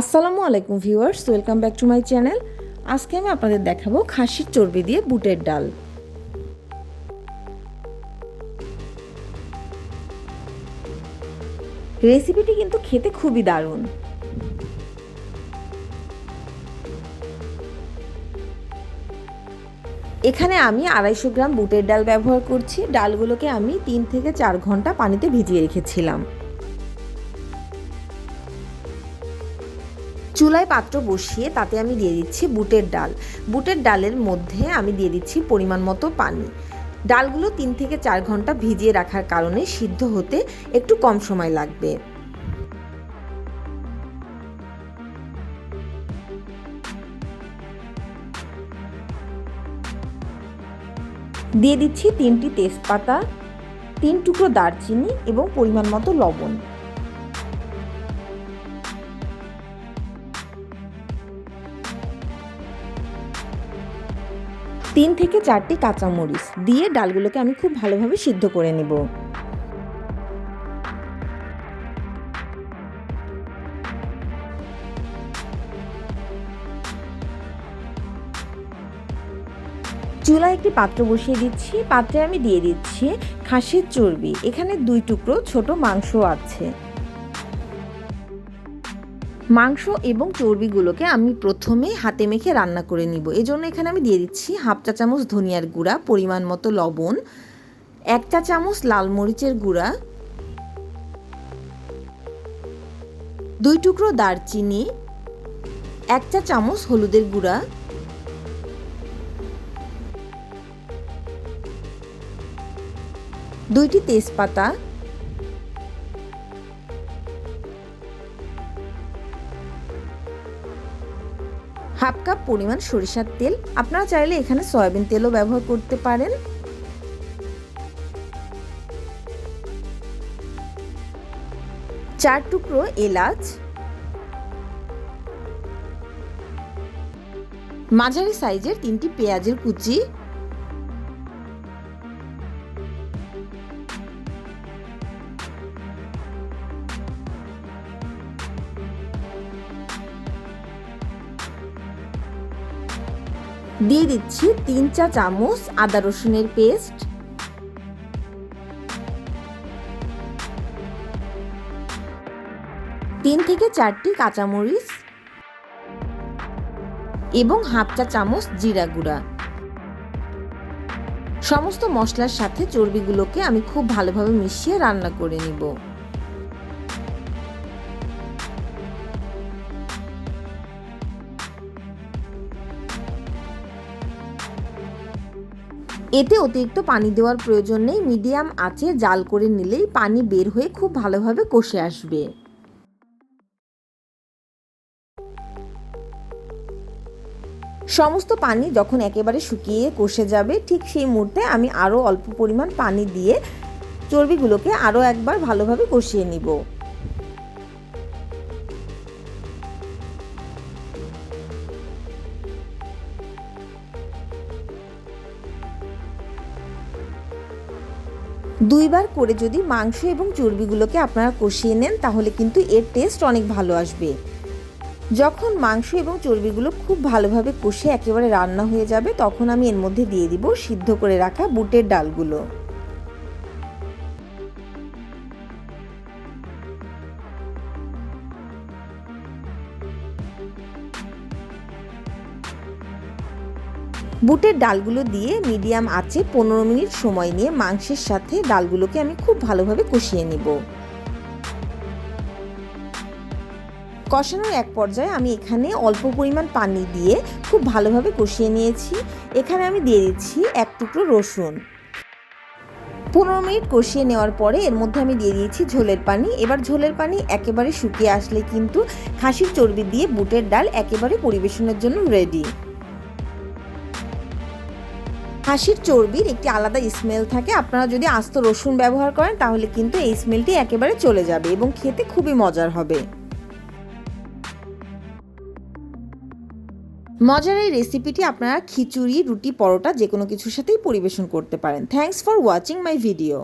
আসসালামু আলাইকুম viewers, welcome back to my channel. আজকে আমি আপনাদের দেখাবো খাসির চর্বি দিয়ে বুটের ডাল। রেসিপিটি কিন্তু খেতে খুবই দারুণ। এখানে আমি আড়াইশো গ্রাম বুটের ডাল ব্যবহার করছি। ডালগুলোকে আমি তিন থেকে চার ঘণ্টা পানিতে ভিজিয়ে রেখেছিলাম। চুলায় পাত্র বসিয়ে তাতে আমি দিয়ে দিচ্ছি বুটের ডাল। বুটের ডালের মধ্যে আমি দিয়ে দিচ্ছি পরিমাণ মতো পানি। ডালগুলো তিন থেকে চার ঘণ্টা ভিজিয়ে রাখার কারণে সিদ্ধ হতে একটু কম সময় লাগবে। দিয়ে দিচ্ছি তিনটি তেজপাতা, তিন টুকরো দারচিনি এবং পরিমাণ মতো লবণ। তিন থেকে চারটি কাঁচামরিচ দিয়ে ডালগুলোকে আমি খুব ভালোভাবে সিদ্ধ করে নেব। চুলায় একটি পাত্র বসিয়ে দিচ্ছি। পাত্রে আমি দিয়ে দিচ্ছি খাসির চর্বি। এখানে দুই টুকরো ছোট মাংস আছে। মাংস এবং চর্বিগুলোকে আমি প্রথমে হাতে মেখে রান্না করে নিব। এই জন্য এখানে আমি দিয়ে দিচ্ছি হাফ চা চামচ ধনিয়ার গুঁড়া, পরিমাণ মতো লবণ, এক চা চামচ লাল মরিচের গুঁড়া, দুই টুকরো দারচিনি, এক চা চামচ হলুদের গুঁড়া, দুইটি তেজপাতা হাফ কাপ পরিমাণ সরিষার তেল। আপনারা চাইলে এখানে সয়াবিন তেলও ব্যবহার করতে পারেন। চার টুকরো এলাচ। মাঝারি সাইজের তিনটি পেঁয়াজের কুচি। দিয়ে দিচ্ছি তিন চা চামচ আদা রসুনের পেস্ট। তিন থেকে চারটি কাঁচামরিচ। এবং হাফ চা চামচ জিরা গুঁড়া। সমস্ত মশলার সাথে চর্বিগুলোকে আমি খুব ভালোভাবে মিশিয়ে রান্না করে নিব। এতে অতিরিক্ত পানি দেওয়ার প্রয়োজন নেই, মিডিয়াম আঁচে জাল করে নিলেই পানি বের হয়ে খুব ভালোভাবে কষে আসবে। সমস্ত পানি যখন একেবারে শুকিয়ে কষে যাবে, ঠিক সেই মুহূর্তে আমি আরও অল্প পরিমাণ পানি দিয়ে চর্বিগুলোকে আরও একবার ভালোভাবে কষিয়ে নিব। দুইবার করে যদি মাংস এবং চর্বিগুলোকে আপনারা কষিয়ে নেন, তাহলে কিন্তু এর টেস্ট অনেক ভালো আসবে। যখন মাংস এবং চর্বিগুলো খুব ভালোভাবে কষে একেবারে রান্না হয়ে যাবে, তখন আমি এর মধ্যে দিয়ে দিব সিদ্ধ করে রাখা বুটের ডালগুলো। বুটের ডালগুলো দিয়ে মিডিয়াম আঁচে পনেরো মিনিট সময় নিয়ে মাংসের সাথে ডালগুলোকে আমি খুব ভালোভাবে কষিয়ে নিব। কষানোর এক পর্যায়ে আমি এখানে অল্প পরিমাণ পানি দিয়ে খুব ভালোভাবে কষিয়ে নিয়েছি। এখানে আমি দিয়ে দিচ্ছি এক টুকরো রসুন। পনেরো মিনিট কষিয়ে নেওয়ার পরে এর মধ্যে আমি দিয়ে দিয়েছি ঝোলের পানি। এবার ঝোলের পানি একেবারে শুকিয়ে আসলে কিন্তু খাসির চর্বি দিয়ে বুটের ডাল একেবারে পরিবেশনের জন্য রেডি হাসির চর্বির একটি আলাদা স্মেল থাকে। আপনারা যদি আস্ত রসুন ব্যবহার করেন, তাহলে কিন্তু এই স্মেলটি একেবারে চলে যাবে এবং খেতে খুবই মজার হবে। মজার এই রেসিপিটি আপনারা খিচুড়ি, রুটি, পরোটা যে কোনো কিছুর সাথেই পরিবেশন করতে পারেন। Thanks for watching my video